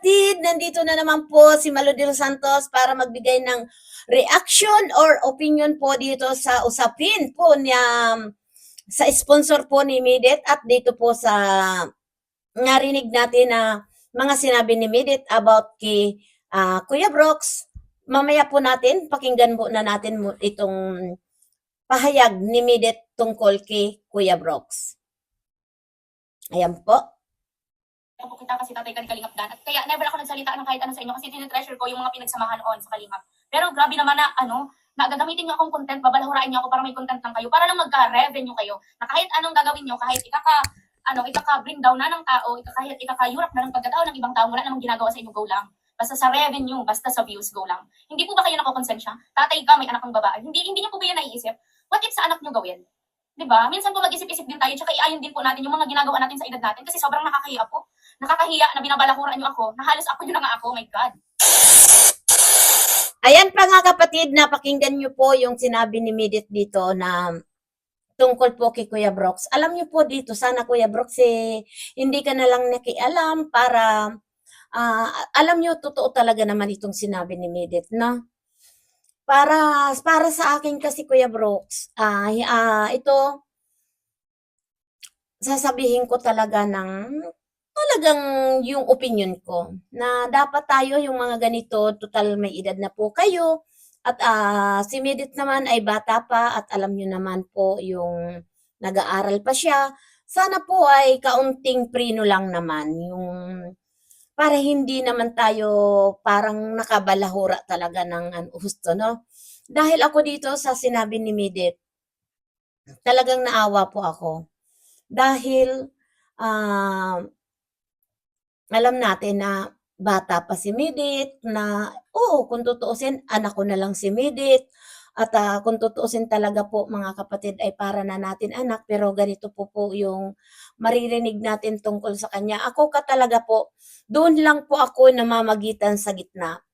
kapatid, nandito na naman po si Malo Santos para magbigay ng reaction or opinion po dito sa usapin po niya sa sponsor po ni Midit at dito po sa narinig natin na mga sinabi ni Midit about kay ah, Kuya Brooks. Mamaya po natin, pakinggan po na natin itong pahayag ni Midit tungkol kay Kuya Brooks. Ayan po. Po kita kasi tatay ka ni Kalingap Dan. At kaya never ako nagsalita ng kahit ano sa inyo kasi tinitreasure ko yung mga pinagsamahan on sa Kalingap. Pero grabe naman na ano, na gagamitin niyo akong content, babalahurain niyo ako para may content lang kayo, para lang magka-revenue kayo. Na kahit anong gagawin niyo, kahit ikaka, ano, ikaka-bring down na ng tao, ika- kahit ikaka-yurap na ng pagkatao ng ibang tao, wala namang ginagawa sa inyo, go lang. Basta sa revenue, basta sa views, go lang. Hindi po ba kayo nakokonsensya? Tatay ka, may anak ng babae. Hindi, hindi niyo po ba yan naiisip? What if sa anak niyo gawin? 'Di ba? Minsan po mag-isip-isip din tayo, tsaka iayon din po natin yung mga ginagawa natin sa edad natin kasi sobrang nakakahiya po. Nakakahiya na binabalakuran niyo ako, na halos ako yun na nga ako, my God. Ayan pa nga kapatid, napakinggan nyo po yung sinabi ni Midit dito na tungkol po kay Kuya Brooks. Alam nyo po dito, sana Kuya Brooks, eh, hindi ka na lang nakialam para ah, alam nyo, totoo talaga naman itong sinabi ni Midit na para para sa akin kasi Kuya Brooks, ah ah, ito sasabihin ko talaga ng talagang yung opinion ko na dapat tayo yung mga ganito, total may edad na po kayo at ah, si Midit naman ay bata pa at alam nyo naman po yung nag-aaral pa siya. Sana po ay kaunting prino lang naman yung para hindi naman tayo parang nakabalahura talaga ng ano, husto, no? Dahil ako dito sa sinabi ni Midit, talagang naawa po ako. Dahil ah, alam natin na bata pa si Midit, na oo, kung tutuusin, anak ko na lang si Midit. At ah, kung tutuusin talaga po mga kapatid ay para na natin anak, pero ganito po po yung maririnig natin tungkol sa kanya. Ako ka talaga po, doon lang po ako namamagitan sa gitna.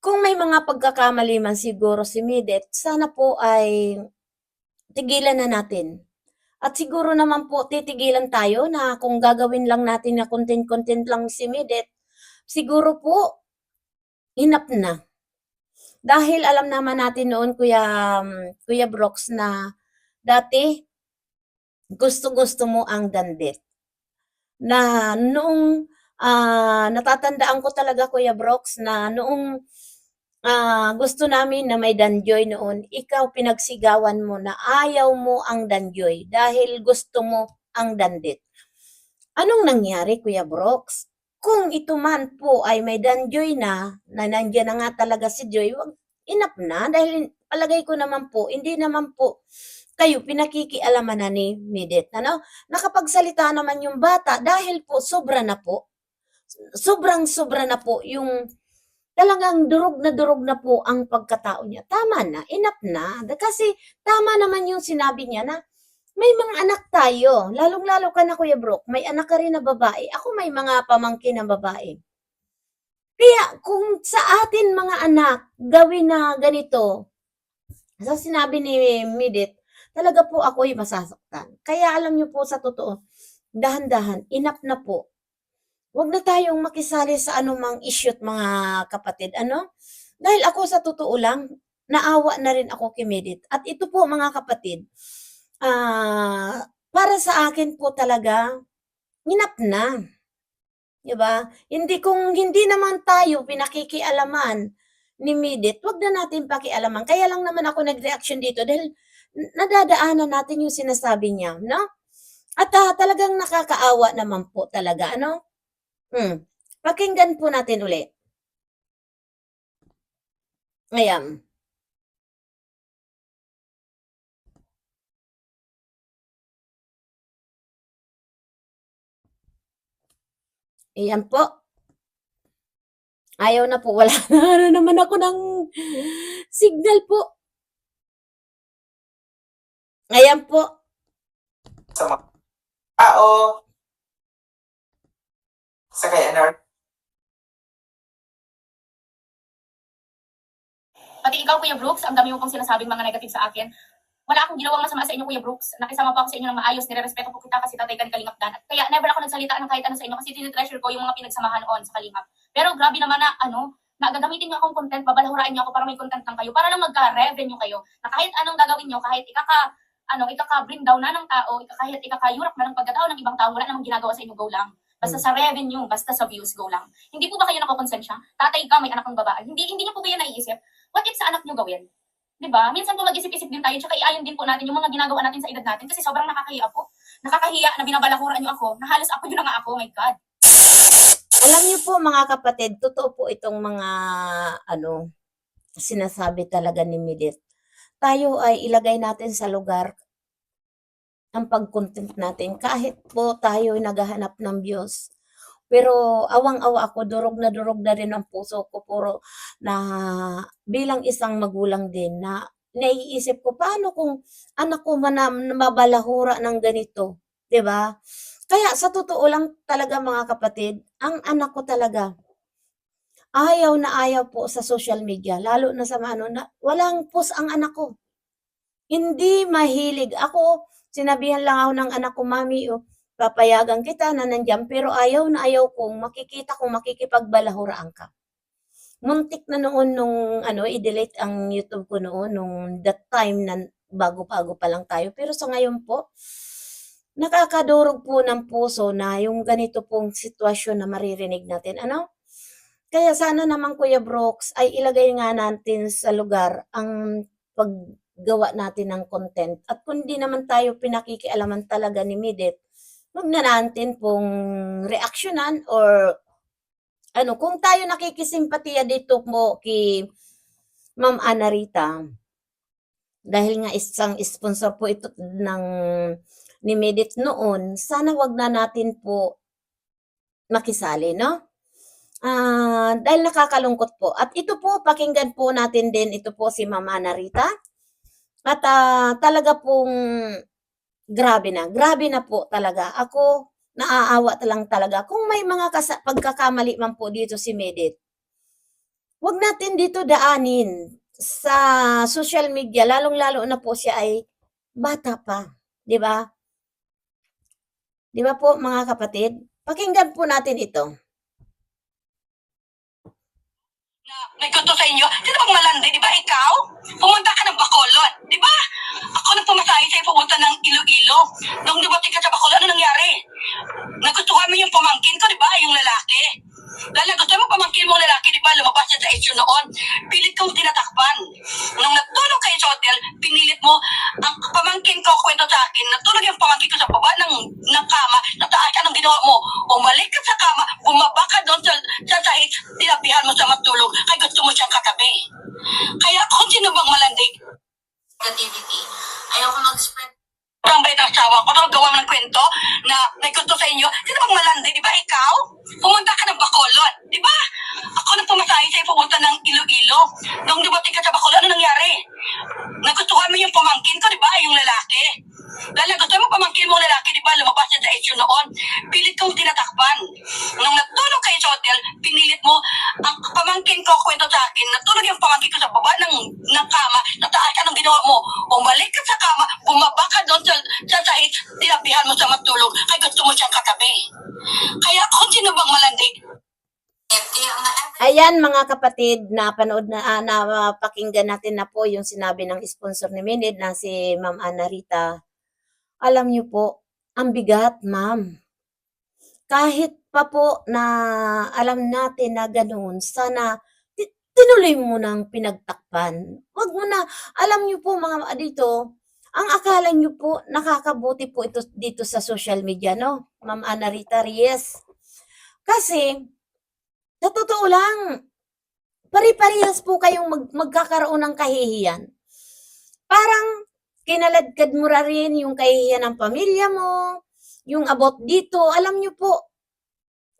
Kung may mga pagkakamali man siguro si Midit, sana po ay tigilan na natin. At siguro naman po titigilan tayo na kung gagawin lang natin na content-content lang si Midit, siguro po enough na. Dahil alam naman natin noon Kuya um, Kuya Brooks na dati gusto-gusto mo ang dandit. Na noong ah, natatandaan ko talaga Kuya Brooks na noong ah, gusto namin na may danjoy noon, ikaw pinagsigawan mo na ayaw mo ang danjoy dahil gusto mo ang dandit. Anong nangyari, Kuya Brooks? Kung ito man po ay may danjoy na, na nandiyan na nga talaga si Joy, wag, enough na dahil palagay ko naman po, hindi naman po kayo pinakikialaman na ni Midit. Ano? Nakapagsalita naman yung bata dahil po sobra na po. Sobrang sobra na po yung talagang durog na durog na po ang pagkatao niya. Tama na, enough na. Kasi tama naman yung sinabi niya na may mga anak tayo. Lalong-lalo ka na Kuya Brooke, may anak ka rin na babae. Ako may mga pamangkin na babae. Kaya kung sa atin mga anak, gawin na ganito, sa sinabi ni Midit, talaga po ako'y masasaktan. Kaya alam niyo po sa totoo, dahan-dahan, enough na po. Huwag na tayong makisali sa anumang issue't mga kapatid. Ano? Dahil ako sa totoo lang, naawa na rin ako kay Midit. At ito po mga kapatid, ah, para sa akin po talaga, enough na. 'Di ba? Hindi kung hindi naman tayo pinakikialaman ni Midit, wag na natin pakialaman. Kaya lang naman ako nag-reaction dito dahil nadadaanan natin yung sinasabi niya, no? At ah, talagang nakakaawa naman po talaga, ano? Hmm. Pakinggan po natin uli. Ayan. Ayan po. Ayaw na po. Wala na, na naman ako ng signal po. Ayan po. sa mga tao, sa kay NR, Pati ikaw, Kuya Brooks, ang dami mo pong sinasabing mga negative sa akin. Wala akong ginawang masama sa inyo, Kuya Brooks. Nakisama pa ako sa inyo ng maayos, nire-respeto ko kita kasi tatay ka ni Kalingap Dan. At kaya never ako nagsalita ng kahit ano sa inyo kasi tinitreasure ko yung mga pinagsamahan on sa Kalingap. Pero grabe naman na, ano, na gagamitin niyo akong content, babalahurain niyo ako para may content lang kayo, para lang magka-revenue kayo. Na kahit anong gagawin niyo, kahit ikaka, ano, ikaka-bring down na ng tao, ika- kahit ikakayurak na ng pagkatao ng ibang tao, wala namang ginagawa sa inyo, go lang. Basta sa revenue, basta sa views, go lang. Hindi po ba kayo nakakonsensya? Tatay ka, may anak ng babae. Hindi, hindi niyo po ba yan naiisip? What if sa anak niyo gawin? 'Di ba? Minsan po mag-isip-isip din tayo, tsaka iayon din po natin yung mga ginagawa natin sa edad natin kasi sobrang nakakahiya po. Nakakahiya na binabalahuran niyo ako, na halos ako yun na nga ako, my God. Alam niyo po mga kapatid, totoo po itong mga ano sinasabi talaga ni Midit. Tayo ay ilagay natin sa lugar ang pag-content natin kahit po tayo ay naghahanap ng views. Pero awang-awa ako, durog na durog na rin ang puso ko puro na bilang isang magulang din na naiisip ko paano kung anak ko man mabalahura ng ganito, 'di ba? Kaya sa totoo lang talaga mga kapatid, ang anak ko talaga, ayaw na ayaw po sa social media, lalo na sa ano, na, walang post ang anak ko. Hindi mahilig. Ako, sinabihan lang ako ng anak ko, Mami, oh, papayagan kita na nandiyan, pero ayaw na ayaw kong makikita kong makikipagbalahuraan ka. Muntik na noon nung ano, i-delete ang YouTube ko noon, nung that time na bago-bago pa lang tayo. Pero sa ngayon po, nakakadurog po ng puso na yung ganito pong sitwasyon na maririnig natin. Ano? Kaya sana naman Kuya Brooks ay ilagay nga natin sa lugar ang paggawa natin ng content. At kung di naman tayo pinakikialaman talaga ni Midit, huwag na natin pong reaksyonan or ano, kung tayo nakikisimpatiya dito mo kay Ma'am Ana Rita, dahil nga isang sponsor po ito ng ni Medit noon, sana wag na natin po makisali, no? Ah, dahil nakakalungkot po. At ito po, pakinggan po natin din, ito po si Mama Narita. At ah, talaga pong grabe na, grabe na po talaga. Ako, naaawa lang talaga. Kung may mga pagkakamali man po dito si Medit, wag natin dito daanin sa social media, lalong-lalo na po siya ay bata pa, 'di ba? 'Di ba po mga kapatid? Pakinggan po natin ito. Na nagkunto sa inyo, sino bang malandi, di ba ikaw? Pumunta ka ng Bacolod, di ba? Ako nang pumasahe sa'yo pumunta ng Iloilo. Nung dumating ka sa Bacolod, ano nangyari? Nagustuhan mo yung pamangkin ko, di ba? Yung lalaki. Dahil nagustuhan mo pamangkin mo lalaki, di ba? Lumabas siya sa issue noon. Pilit kong tinatakpan. Nung natulog kayo sa hotel, pinilit mo, ang pamangkin ko kwento sa akin, natulog yung pamangkin ko sa baba ng, ng kama, nataas ka, anong ginawa mo? Umalik ka sa kama, bumaba ka doon sa, sa sahig, tinapihan mo sa matulog, kaya gusto mo siyang katabi. Kaya kung sino bang malandig, negativity. Ayaw ko mag-spread ang bait ng asawa ko, nung gawa ng kwento na nagkunto sa inyo, sino bang malandi, di ba ikaw? Pumunta ka ng Bacolod, di ba? Ako nang pumasahe sa'yo pumunta ng Iloilo. Nung dumating ka sa Bacolod, ano nangyari? Nagustuhan mo yung pamangkin ko, di ba? Yung lalaki. Dahil nagustuhan mo pamangkin mo lalaki, di ba? Lumabas siya sa issue noon. Pilit kong tinatakpan. Nung natulog kayo sa hotel, pinilit mo, ang pamangkin ko kwento sa akin, natulog yung pamangkin ko sa baba ng, ng kama, nataas anong ginawa mo? Umalik ka sa kama, bumaba ka doon sa, sa sahig, tinapihan mo sa matulog, kaya gusto mo siyang katabi. Kaya kung sino bang nga Ayan mga kapatid, napanood na, ah, napakinggan natin na po yung sinabi ng sponsor ni Minid na si Ma'am Ana Rita. Alam niyo po, ang bigat, ma'am. Kahit pa po na alam natin na ganoon, sana ti- tinuloy mo nang pinagtakpan. Wag mo na, alam niyo po mga dito, ang akala niyo po, nakakabuti po ito dito sa social media, no? Ma'am Ana Rita Reyes. Kasi, sa totoo lang, pare-parehas po kayong mag- magkakaroon ng kahihiyan. Parang kinaladkad mo rin yung kahihiyan ng pamilya mo, yung about dito. Alam niyo po,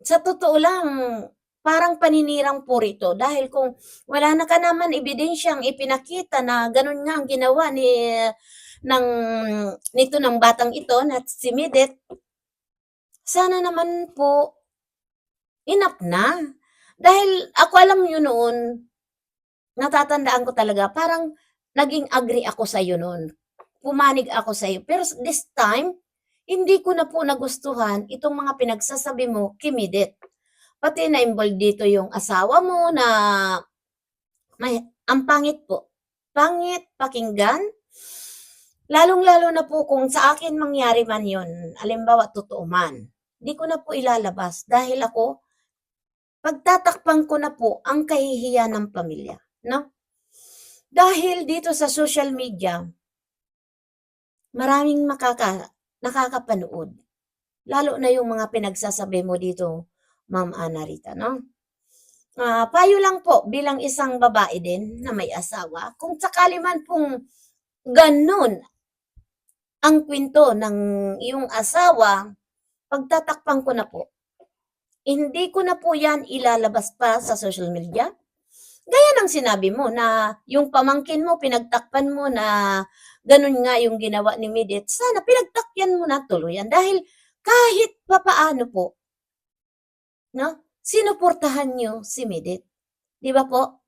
sa totoo lang, parang paninirang po rito. Dahil kung wala na ka naman ebidensyang ipinakita na ganun nga ang ginawa ni ng nito ng batang ito na si Midit, sana naman po enough na. Dahil ako alam yun noon, natatandaan ko talaga, parang naging agree ako sa iyo noon. Pumanig ako sa iyo. Pero this time, hindi ko na po nagustuhan itong mga pinagsasabi mo, Kimidit. Pati na involved dito yung asawa mo na may, ang pangit po. Pangit pakinggan. Lalong-lalo na po kung sa akin mangyari man yon, alimbawa totoo man, di ko na po ilalabas dahil ako, pagtatakpan ko na po ang kahihiyan ng pamilya. No? Dahil dito sa social media, maraming makaka, nakakapanood. Lalo na yung mga pinagsasabi mo dito, Ma'am Ana Rita, no? Ah, payo lang po bilang isang babae din na may asawa, kung sakali man pong ganun ang kwento ng iyong asawa, pagtatakpan ko na po. Hindi ko na po yan ilalabas pa sa social media. Gaya ng sinabi mo na yung pamangkin mo, pinagtakpan mo na ganun nga yung ginawa ni Midit. Sana pinagtakyan mo na tuluyan dahil kahit papaano po, no? Sinuportahan nyo si Midit. Di ba po?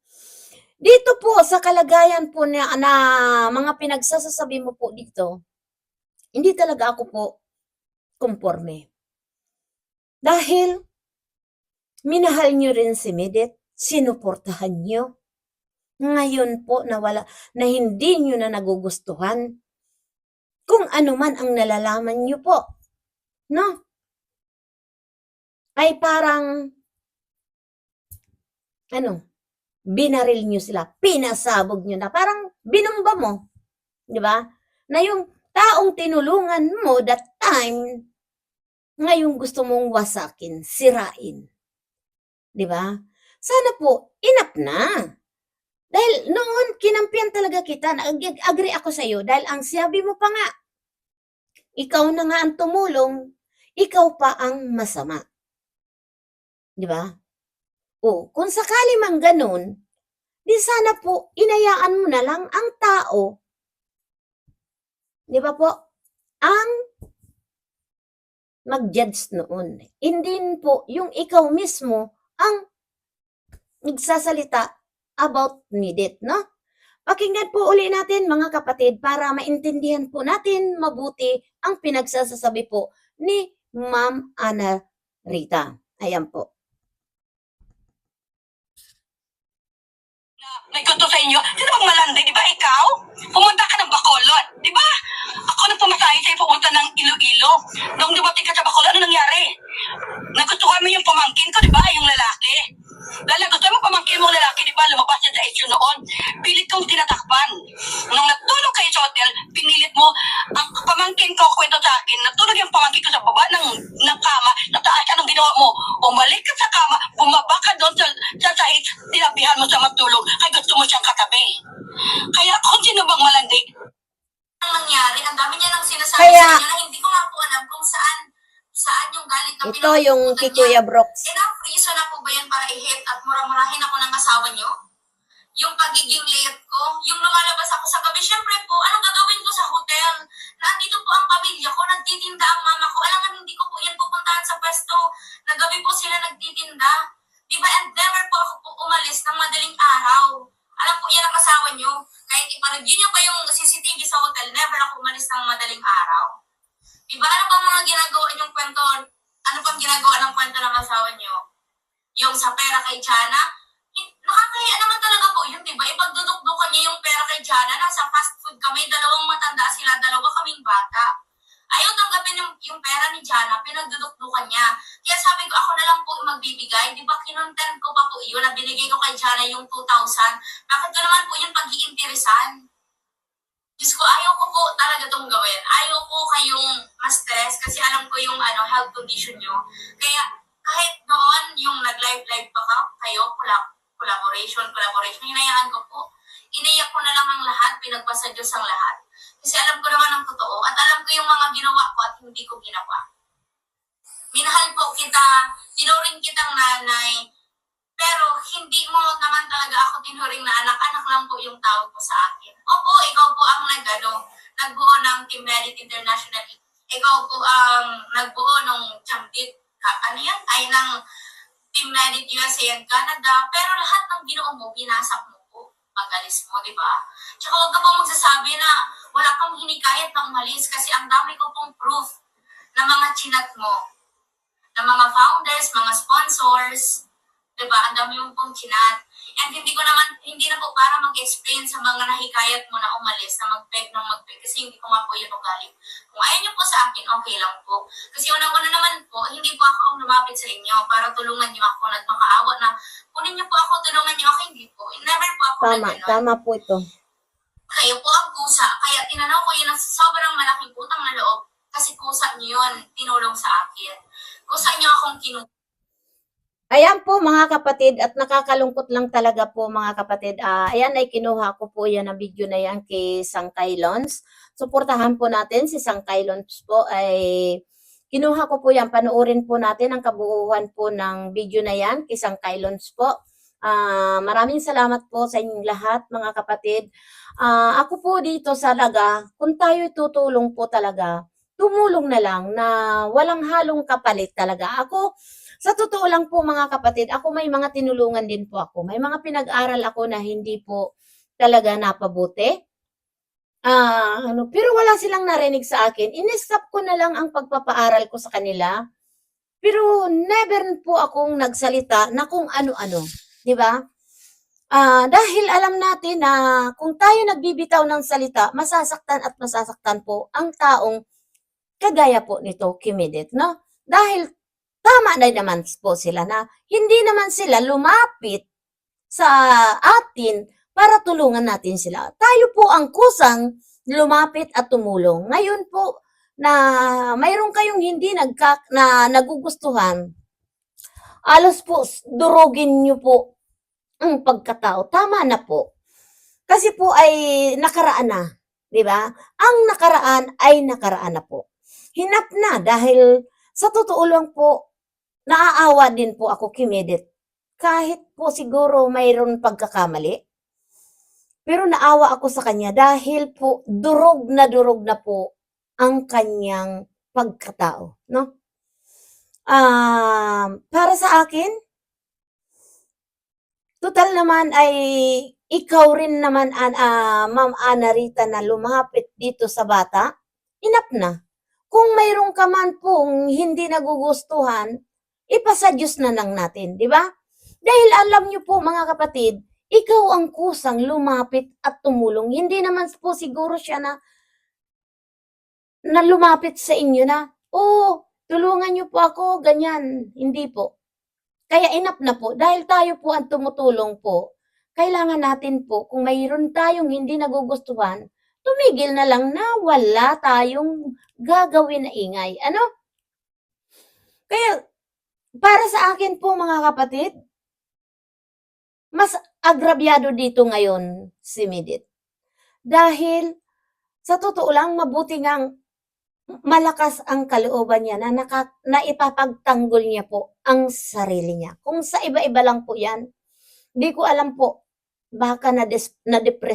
Dito po sa kalagayan po na, na mga pinagsasasabi mo po dito, hindi talaga ako po conforme. Dahil minahal nyo rin si Midit, sinuportahan nyo. Ngayon po na wala, na hindi nyo na nagugustuhan. Kung ano man ang nalalaman nyo po. No? Ay parang, ano, binaril nyo sila, pinasabog nyo na, parang binumba mo. Di ba? Na yung taong tinulungan mo that time, ngayon gusto mong wasakin, sirain. Di ba? Sana po, inap na. Dahil noon, kinampian talaga kita, nag-agree ako sa iyo, dahil ang sabi mo pa nga, ikaw na nga ang tumulong, ikaw pa ang masama. Di ba? O, kung sakali man ganun, di sana po, inayaan mo na lang ang tao. Di ba po? Ang mag-judge noon. Hindi po yung ikaw mismo ang nagsasalita about needed, no? Pakinggan po uli natin mga kapatid para maintindihan po natin mabuti ang pinagsasasabi po ni Ma'am Ana Rita. Ayan po. Kwento sa inyo. Sino bang malandi? Di ba ikaw? Pumunta ka ng Bacolod. Di ba? Pumasahe sa'yo pumunta ng Iloilo. Nung dumating ka sa Bacolod, ano nangyari? Nagustuhan mo yung pamangkin ko, di ba? Yung lalaki. Dahil nagustuhan mo pamangkin mo lalaki, di ba? Lumabas siya sa issue noon. Pilit kong tinatakpan. Nung natulog kayo sa hotel, pinilit mo, ang pamangkin ko, kwento sa akin, natulog yung pamangkin ko sa baba ng, ng kama, nataas ka, anong ginawa mo? Umalik ka sa kama, bumaba ka doon sa, sa sahig, tinabihan mo sa matulog, kaya gusto mo siyang katabi. Kaya kung sino bang malandi, Ang nangyari, ang dami niya nang sinasabi Kaya- sa inyo na hindi ko nga po alam kung saan saan yung galit na Ito yung kay. Kuya Brooks. Enough reason na po ba yan para i-hit at mura-murahin ako ng asawa niyo? Yung pagiging late ko, yung lumalabas ako sa gabi, syempre po, anong gagawin ko sa hotel? Nandito po ang pamilya ko, nagtitinda ang mama ko. Alam nga, hindi ko po yan pupuntahan sa pwesto. Nagabi po sila nagtitinda. Di ba, and never po ako po umalis ng madaling araw. Alam po yan ang asawa niyo. Kahit ipareview niyo pa yung CCTV sa hotel, never ako umalis ng madaling araw. Di ba, ano bang mga ginagawa niyong kwento? Ano bang ginagawa ng kwento ng asawa niyo? Yung sa pera kay Jana? Nakakaya naman talaga po yun, di ba? Ipagdudukdukan niya yung pera kay Jana. Nasa fast food kami, dalawang matanda sila, dalawa kaming bata. Ayaw tanggapin yung, yung pera ni Jana, pinagdudukdukan niya. Kaya sabi ko, ako na lang po magbibigay. Di ba, kinontent ko pa po yun, na binigay ko kay Jana yung 2,000. Bakit ko naman po yung pag-iinteresan? Diyos ko, ayaw ko po talaga itong gawin. Ayaw ko kayong ma-stress kasi alam ko yung ano, health condition nyo. Kaya kahit noon yung nag-live-live pa ka, kayo, collab- collaboration, collaboration, hinayaan ko po. Iniyak ko na lang ang lahat, pinagpasa Diyos ang lahat. Kasi alam ko naman ang totoo at alam ko yung mga ginawa ko at hindi ko ginawa. Minahal po kita, tinuring kitang nanay, pero hindi mo naman talaga ako tinuring na anak. Anak lang po yung tawag mo sa akin. Opo, ikaw po ang nagano, nagbuo ng Team Merit International. Ikaw po ang nagbuo ng ka, ano yan? Ay, ng Team Merit USA and Canada. Pero lahat ng binuo mo, binasak mo po. Pag-alis mo, di ba? Tsaka huwag ka po magsasabi na wala kang hinikayat na umalis kasi ang dami ko pong proof na mga chinat mo. Na mga founders, mga sponsors, di ba? Ang dami mo pong chinat. And hindi ko naman, hindi na po para mag-explain sa mga nahikayat mo na umalis, na mag-beg ng mag-beg, kasi hindi ko nga po yun ugali. Kung ayaw niyo po sa akin, okay lang po. Kasi unang-una naman po, hindi po ako ang lumapit sa inyo para tulungan niyo ako, nagmakaawa na, kunin niyo po ako, tulungan niyo ako, hindi po. Never po ako Tama, na gano'n. tama po ito. Kayo po ang kusa. Kaya tinanaw ko yun ng sobrang malaking utang na loob. Kasi kusa niyo yun, tinulong sa akin. Kusa niyo akong kinu... Ayan po mga kapatid at nakakalungkot lang talaga po mga kapatid. Ah, ayan ay kinuha ko po yan ang video na yan kay Sangkay Lons. Suportahan po natin si Sangkay Lons po ay kinuha ko po yan. Panoorin po natin ang kabuuan po ng video na yan kay Sangkay Lons po. Ah, maraming salamat po sa inyong lahat mga kapatid. Ah, ako po dito sa Laga, kung tayo tutulong po talaga, tumulong na lang na walang halong kapalit talaga. Ako, sa totoo lang po mga kapatid, ako may mga tinulungan din po ako. May mga pinag-aral ako na hindi po talaga napabuti. Ah, ano, pero wala silang narinig sa akin. In-stop ko na lang ang pagpapaaral ko sa kanila. Pero never po akong nagsalita na kung ano-ano, 'di ba? Ah, dahil alam natin na kung tayo nagbibitaw ng salita, masasaktan at masasaktan po ang taong kagaya po nito, Kimedit, no? Dahil tama na naman po sila na hindi naman sila lumapit sa atin para tulungan natin sila. Tayo po ang kusang lumapit at tumulong. Ngayon po na mayroon kayong hindi nagka, na nagugustuhan, alos po durugin niyo po ang pagkatao. Tama na po. Kasi po ay nakaraan na, 'di ba? Ang nakaraan ay nakaraan na po. Hinap na dahil sa totoo lang po naaawa din po ako kimedit. Kahit po siguro mayroon pagkakamali. Pero naawa ako sa kanya dahil po durog na durog na po ang kanyang pagkatao, no? Ah, para sa akin, total naman ay ikaw rin naman an ah, Ma'am Ana Rita na lumapit dito sa bata. Inap na. Kung mayroon ka man pong hindi nagugustuhan, ipasa Diyos na lang natin, di ba? Dahil alam niyo po mga kapatid, ikaw ang kusang lumapit at tumulong. Hindi naman po siguro siya na na lumapit sa inyo na, oh, tulungan niyo po ako, ganyan. Hindi po. Kaya inap na po, dahil tayo po ang tumutulong po, kailangan natin po, kung mayroon tayong hindi nagugustuhan, tumigil na lang na wala tayong gagawin na ingay. Ano? Kaya, para sa akin po mga kapatid, mas agrabyado dito ngayon si Midit. Dahil, sa totoo lang, mabuti ngang malakas ang kalooban niya na, naka, na niya po ang sarili niya. Kung sa iba-iba lang po yan, di ko alam po, baka na,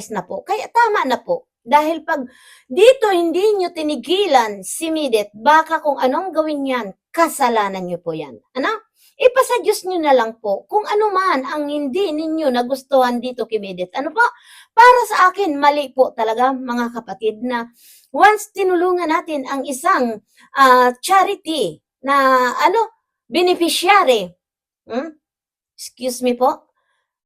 na po. Kaya tama na po. Dahil pag dito hindi nyo tinigilan si Midit, baka kung anong gawin yan, kasalanan nyo po yan. Ano? Ipasa Diyos nyo na lang po kung ano man ang hindi ninyo nagustuhan dito kay Midit. Ano po? Para sa akin, mali po talaga mga kapatid na once tinulungan natin ang isang ah, charity na ano, beneficiary, hmm? excuse me po,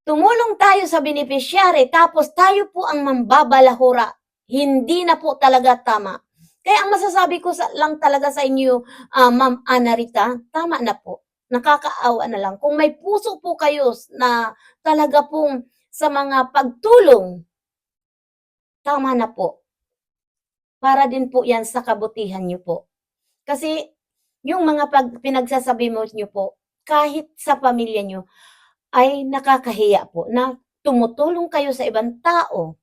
tumulong tayo sa beneficiary tapos tayo po ang mambabalahura. Hindi na po talaga tama. Kaya ang masasabi ko sa, lang talaga sa inyo, ah, Ma'am Ana Rita, tama na po. Nakakaawa na lang. Kung may puso po kayo na talaga pong sa mga pagtulong, tama na po. Para din po yan sa kabutihan nyo po. Kasi yung mga pag, pinagsasabi mo nyo po, kahit sa pamilya nyo, ay nakakahiya po na tumutulong kayo sa ibang tao.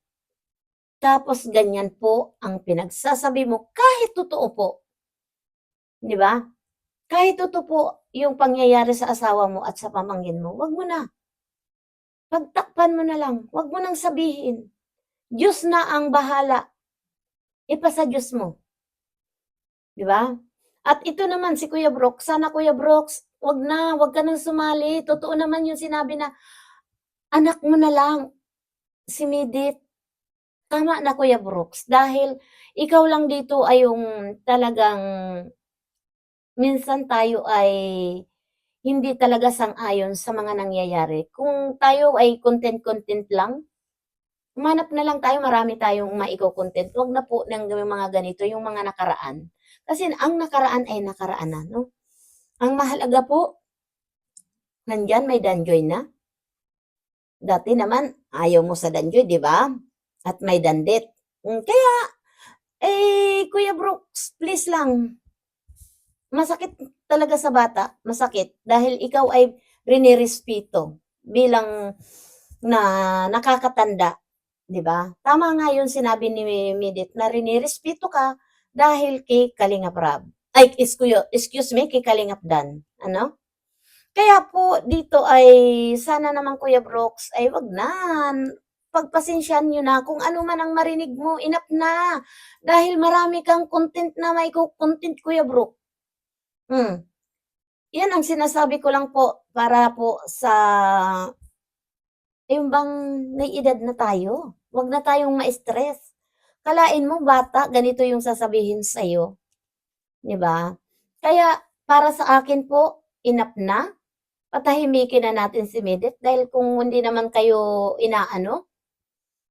Tapos ganyan po ang pinagsasabi mo kahit totoo po. 'Di ba? Kahit totoo po yung pangyayari sa asawa mo at sa pamangkin mo, wag mo na. Pagtakpan mo na lang. Wag mo nang sabihin. Diyos na ang bahala. Ipasa Diyos mo. 'Di ba? At ito naman si Kuya Brooks, sana Kuya Brooks, wag na, wag ka nang sumali. Totoo naman yung sinabi na anak mo na lang si Midit. tama na Kuya Brooks dahil ikaw lang dito ay yung talagang minsan tayo ay hindi talaga sang-ayon sa mga nangyayari. Kung tayo ay content-content lang, humanap na lang tayo, marami tayong maiko-content. Huwag na po ng mga ganito, yung mga nakaraan. Kasi ang nakaraan ay nakaraan na, no? Ang mahalaga po, nandyan may danjoy na. Dati naman, ayaw mo sa danjoy, di ba? At may dandit. Mm, Kaya, eh, Kuya Brooks, please lang, masakit talaga sa bata, masakit dahil ikaw ay rinirespeto bilang na nakakatanda, 'di ba? Tama nga 'yung sinabi ni Midit na rinirespeto ka dahil kay Kalingap Rab. Ay, excuse, me, kay Kalingap Dan. Ano? Kaya po dito ay sana naman Kuya Brooks ay wag na pagpasensyahan nyo na kung ano man ang marinig mo, inap na. Dahil marami kang content na may content, Kuya Brooks. Hmm. Yan ang sinasabi ko lang po para po sa yung bang may edad na tayo. Huwag na tayong ma-stress. Kalain mo bata, ganito yung sasabihin sa iyo. 'Di ba? Kaya para sa akin po, enough na. Patahimikin na natin si Medit dahil kung hindi naman kayo inaano,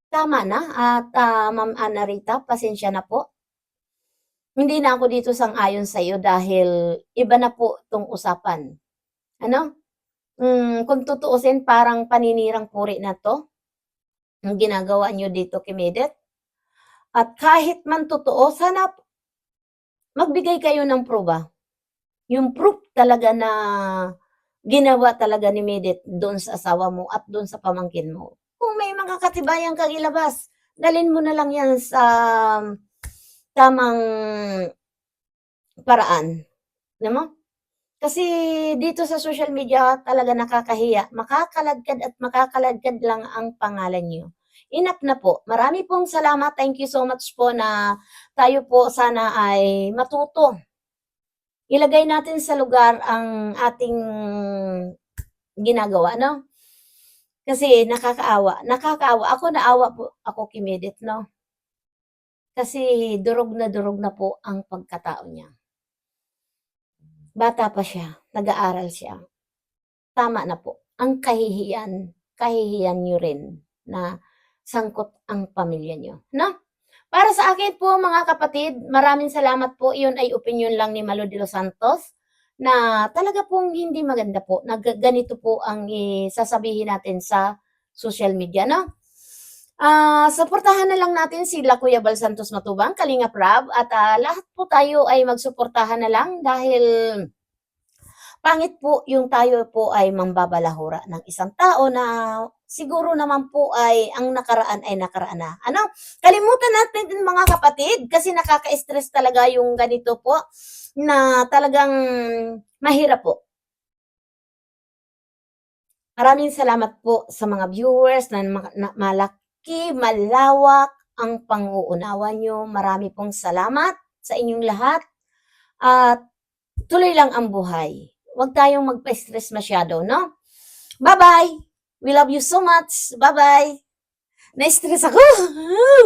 tama na at ah, Ma'am Ana Rita, pasensya na po. Hindi na ako dito sang-ayon sa iyo dahil iba na po tong usapan. Ano? Mm, kung tutuusin, parang paninirang puri na to. Ang ginagawa nyo dito kay Medet. At kahit man totoo, sana magbigay kayo ng proba. Yung proof talaga na ginawa talaga ni Medet doon sa asawa mo at doon sa pamangkin mo. Kung may mga katibayan kang ilabas, dalin mo na lang yan sa tamang paraan. Mo? Kasi dito sa social media talaga nakakahiya. Makakaladkad at makakaladkad lang ang pangalan nyo. Enough na po. Marami pong salamat. Thank you so much po na tayo po sana ay matuto. Ilagay natin sa lugar ang ating ginagawa, no? Kasi nakakaawa. Nakakaawa. Ako naawa po ako kimedit, no? Kasi durog na durog na po ang pagkatao niya. Bata pa siya, nag-aaral siya. Tama na po. Ang kahihiyan, kahihiyan nyo rin na sangkot ang pamilya nyo. No? Para sa akin po mga kapatid, maraming salamat po. Iyon ay opinion lang ni Malo de los Santos na talaga pong hindi maganda po. Na ga- ganito po ang isasabihin natin sa social media. No? Ah, suportahan na lang natin sila Kuya Bal Santos Matubang, Kalinga Prab, at ah, lahat po tayo ay magsuportahan na lang dahil pangit po yung tayo po ay mambabalahura ng isang tao na siguro naman po ay ang nakaraan ay nakaraan na. Ano? Kalimutan natin din mga kapatid kasi nakaka-stress talaga yung ganito po na talagang mahirap po. Maraming salamat po sa mga viewers na, na malaki, malawak ang pang-uunawa nyo. Marami pong salamat sa inyong lahat. At tuloy lang ang buhay. Huwag tayong magpa-stress masyado, no? Bye-bye! We love you so much. Bye-bye! Na-stress ako!